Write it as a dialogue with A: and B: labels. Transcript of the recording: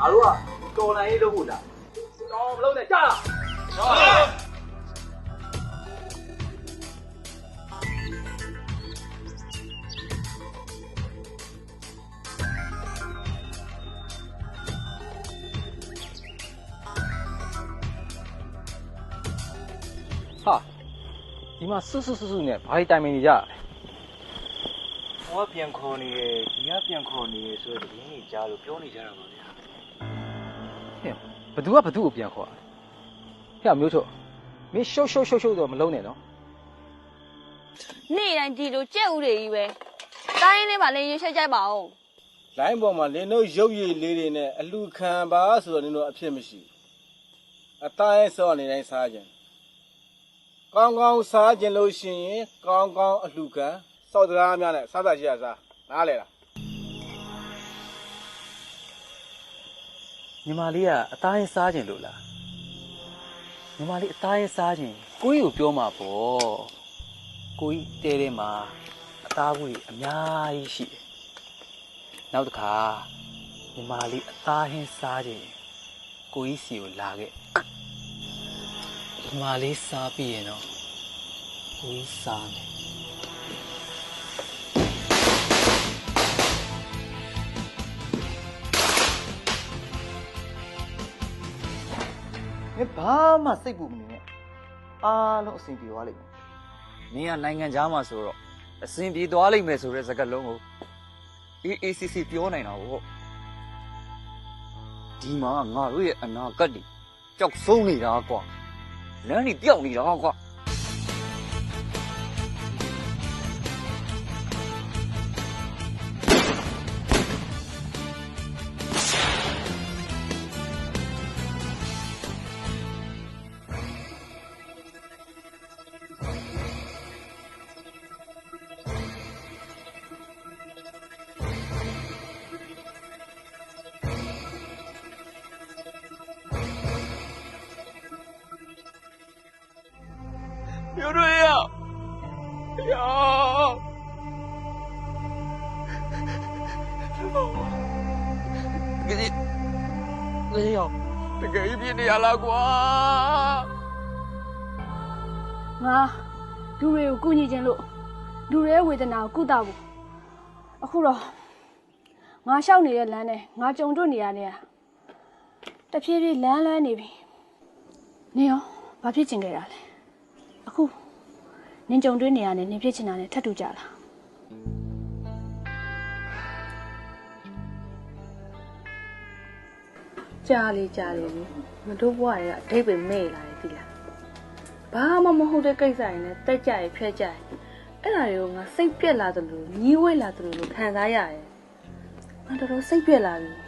A: ငါတို့ကတော်လိုင်းရေးလုပ်ဖို့လားတော်မလုပ်နဲ့ကြားလား
B: ဟာဒီမှာစွတ်စွတ်စွတ်စွတ်နဲ့ဘာတွေတိုင်ပင်နေကြလဲ
C: ဟောပြန်ခေါ်နေတယ်ဒီကပြန်ခေါ်နေတယ်ဆိုတော့တင်းကြီးကြားလို့ပြောနေကြတာပါဗျာ
B: ဟဲ့ ဘသူကဘသူကိုပြန်ခေါ်တာဟဲ့မျိုးချုပ်မင်းရှုပ်ရှုပ်ရှုပ်ရှုပ်တော့မလုံးနဲ့နော်
D: နေ့တိုင်းဒီလိုကြက်ဥတွေကြီးပဲတိုင်းလေးပါလေရွှေချက်ကြိုက်ပါဦး
E: လိုင်းပေါ်မှာလင်းတို့ရုပ်ရည်လေးတွေနဲ့အလူခံပါဆိုတော့လင်းတို့အဖြစ်မရှိဘူးအတိုင်းစောနေတိုင်းစားခြင်းကောင်းကောင်းစားခြင်းလို့ရှိရင်ကောင်းကောင်းအလူခံစောက်စကားများနဲ့စားစားရှိရစားနားလေလား
C: ညီမလေးကအသားရင်စားခြင်းလို့လားညီမလေးအသားရင်စားခြင်းကိုကြီးကိုပြောမှာပေါ့ကိုကြီးတဲတဲမှာအသားဘူးကြီးအများကြီးရှိတယ်နောက်တစ်ခါညီမလေးအသားဟင်းစားခြင်းကိုကြီးစီကိုလာခဲ့ညီမလေးစားပြီးရင်တော့ကိုကြီးစားမယ်
B: မင်းဘာမှစိတ်ပူမနေနဲ့အားလုံးအဆင်ပြေသွားလိမ့်မယ်
C: နင်ကနိုင်ငံသားမှာဆိုတော့အစဉ်ပြေသွားလိမ့်မယ်ဆိုတဲ့စကားလုံးကိုအေးအေးစီစီပြောနိုင်တာပေါ့ဒီမှာငါတို့ရဲ့အနာဂတ်တွေကြောက်ဆုံးနေတာကွာလမ်းတွေပြောက်နေတာကွာ
A: ယောကကြီးလေယောတကယ်ပြင်းနေရလားကွာ
F: ငါလူတွေကိုကူညီခြင်းလို့လူတွေရဲ့ဝေဒနာကိုကုသဖို့အခုတော့ငါရှောက်နေတဲ့လမ်းနဲ့ငါကြုံတွေ့နေရတဲ့တဖြည်းဖြည်းလမ်းလွဲနေပြီနင်ရောဘာဖြစ်ချင်ခဲ့တာလဲအခု နင်ကြုံတွေ့နေရတယ်နင်ဖြစ်ချင်တာနဲ့ထပ်တူကြလားကြားလေကြားလေမတို့ဘွားရဲ့အထိပ္ပယ်မေ့လာတယ်ဒီလားဘာမှမဟုတ်တဲ့ကိစ္စတွေနဲ့တက်ကြရဖျက်ကြရအဲ့ဒါတွေကိုငါစိတ်ပြက်လာသလိုညီးဝဲလာသလိုလို့ခံစားရတယ်ငါတော်တော်စိတ်ပြက်လာပြီ